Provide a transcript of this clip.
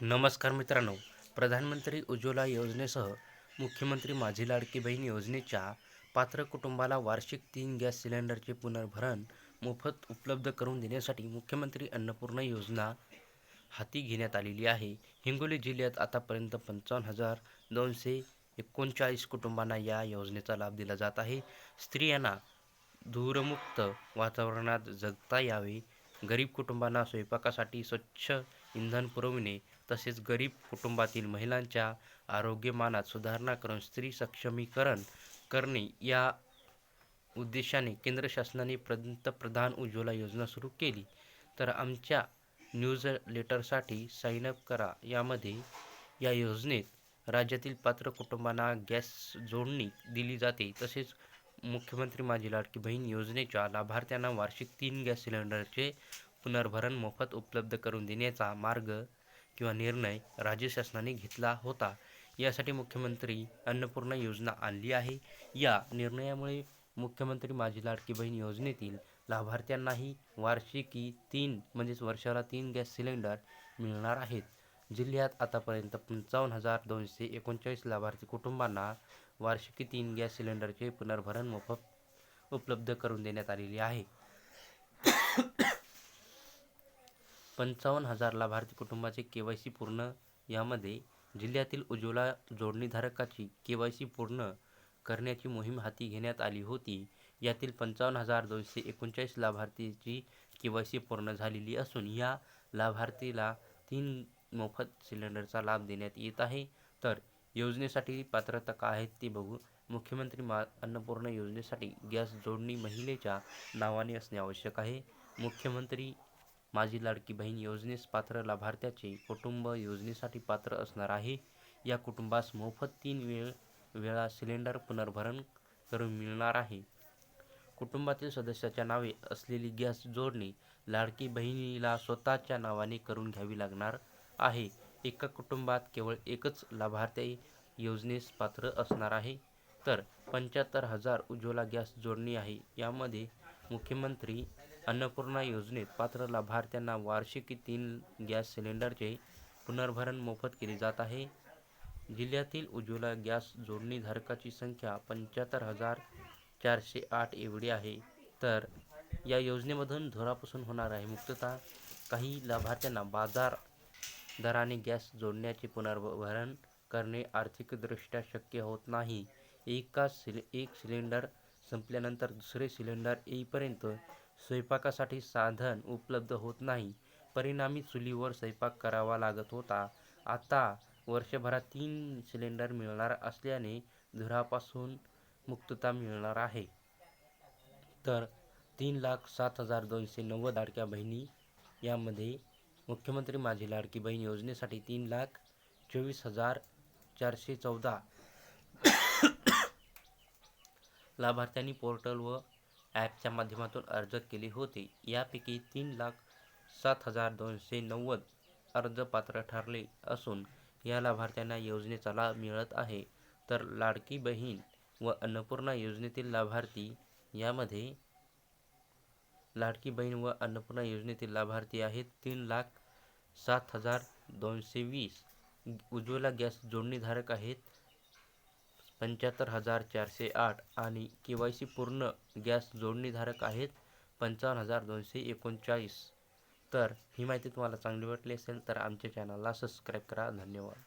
नमस्कार मित्रांनो. प्रधानमंत्री उज्ज्वला योजनेसह मुख्यमंत्री माझी लाडकी बहीण योजनेच्या पात्र कुटुंबाला वार्षिक तीन गॅस सिलेंडरचे पुनर्भरण मोफत उपलब्ध करून देण्यासाठी मुख्यमंत्री अन्नपूर्णा योजना हाती घेण्यात आलेली आहे. हिंगोली जिल्ह्यात आतापर्यंत पंचावन्न हजार दोनशे एकोणचाळीस कुटुंबांना या योजनेचा लाभ दिला जात आहे. स्त्रियांना धूरमुक्त वातावरणात जगता यावे. गरीब कुटुंबांना स्वयंपाकासाठी स्वच्छ इंधन पुरविणे तसेच गरीब कुटुंबातील महिलांच्या आरोग्यमानात सुधारणा करून स्त्री सक्षमीकरण करणे या उद्देशाने केंद्र शासनाने पंतप्रधान उज्ज्वला योजना सुरू केली. तर आमच्या न्यूज लेटरसाठी साईन अप करा. यामध्ये या योजनेत राज्यातील पात्र कुटुंबांना गॅस जोडणी दिली जाते. तसेच मुख्यमंत्री माझी लाडकी बहीण योजनेच्या लाभार्थ्यांना वार्षिक तीन गॅस सिलेंडरचे पुनर्भरण मोफत उपलब्ध करून देण्याचा मार्ग किंवा निर्णय राज्य शासनाने घेतला होता. यासाठी मुख्यमंत्री अन्नपूर्णा योजना आणली आहे. या निर्णयामुळे मुख्यमंत्री माझी लाडकी बहीण योजनेतील लाभार्थ्यांनाही वार्षिकी तीन म्हणजेच वर्षाला तीन गॅस सिलेंडर मिळणार आहेत. जिल्ह्यात आतापर्यंत पंचावन्न हजार दोनशे एकोणचाळीस लाभार्थी कुटुंबांना वार्षिकी तीन गॅस सिलेंडरचे पुनर्भरण मोफत उपलब्ध करून देण्यात आलेले आहे. पंचावन्न हजार लाभार्थी कुटुंबाचे के वाय सी पूर्ण यामध्ये जिल्ह्यातील उज्ज्वला जोडणीधारकाची के वाय सी पूर्ण करण्याची मोहीम हाती घेण्यात आली होती. यातील पंचावन्न हजार दोनशे एकोणचाळीस लाभार्थीची के वाय सी पूर्ण झालेली असून या लाभार्थीला तीन मोफत सिलेंडरचा लाभ देण्यात येत आहे. तर योजनेसाठी पात्रता काय आहेत ते बघू. मुख्यमंत्री मा अन्नपूर्णा योजनेसाठी गॅस जोडणी महिलेच्या नावाने असणे आवश्यक आहे. मुख्यमंत्री माझी लाडकी बहीण योजनेस पात्र लाभार्थ्याचे कुटुंब योजनेसाठी पात्र असणार आहे. या कुटुंबास मोफत तीन वेळ वेळा सिलेंडर पुनर्भरण करून मिळणार आहे. कुटुंबातील सदस्याच्या नावे असलेली गॅस जोडणी लाडकी बहिणीला स्वतःच्या नावाने करून घ्यावी लागणार आहे. एका कुटुंबात केवळ एकच लाभार्थी योजनेस पात्र असणार आहे. तर पंच्याहत्तर हजार उज्ज्वला गॅस जोडणी आहे. यामध्ये मुख्यमंत्री अन्नपूर्णा योजनेत पात्र लाभार्थ्यांना वार्षिकी तीन गॅस सिलेंडरचे पुनर्भरण मोफत केले जात आहे. जिल्ह्यातील उज्ज्वला गॅस जोडणीधारकाची संख्या पंच्याहत्तर हजार चारशे आठ एवढी आहे. तर या योजनेमधून धुरापासून होणार आहे मुक्तता. काही लाभार्थ्यांना बाजार दराने गॅस जोडण्याचे पुनर्भरण करणे आर्थिकदृष्ट्या शक्य होत नाही. एका सिले एक सिलेंडर संपल्यानंतर दुसरे सिलेंडर येईपर्यंत स्वयंपाकासाठी साधन उपलब्ध होत नाही. परिणामी चुलीवर स्वयंपाक करावा लागत होता. आता वर्षभरात तीन सिलेंडर मिळणार असल्याने धुरापासून मुक्तता मिळणार आहे. तर तीन लाख सात हजार दोनशे नव्वद लाडक्या बहिणी यामध्ये मुख्यमंत्री माझी लाडकी बहीण योजनेसाठी तीन लाख चोवीस हजार चारशे चौदा लाभार्थ्यांनी पोर्टल व ॲपच्या माध्यमातून अर्ज केले होते. यापैकी तीन लाख सात हजार दोनशे नव्वद अर्ज पात्र ठरले असून या लाभार्थ्यांना योजनेचा लाभ मिळत आहे. तर लाडकी बहीण व अन्नपूर्णा योजनेतील लाभार्थी यामध्ये लाडकी बहीण व अन्नपूर्णा योजनेतील लाभार्थी आहेत. तीन लाख सात हजार दोनशे वीस उज्ज्वला गॅस जोडणीधारक आहेत. पंच्याहत्तर हजार चारशे आठ आणि के वाय सी पूर्ण गॅस जोडणीधारक आहेत पंचावन्न हजार दोनशे एकोणचाळीस. तर ही माहिती तुम्हाला चांगली वाटली असेल तर आमच्या चॅनलला सबस्क्राईब करा. धन्यवाद.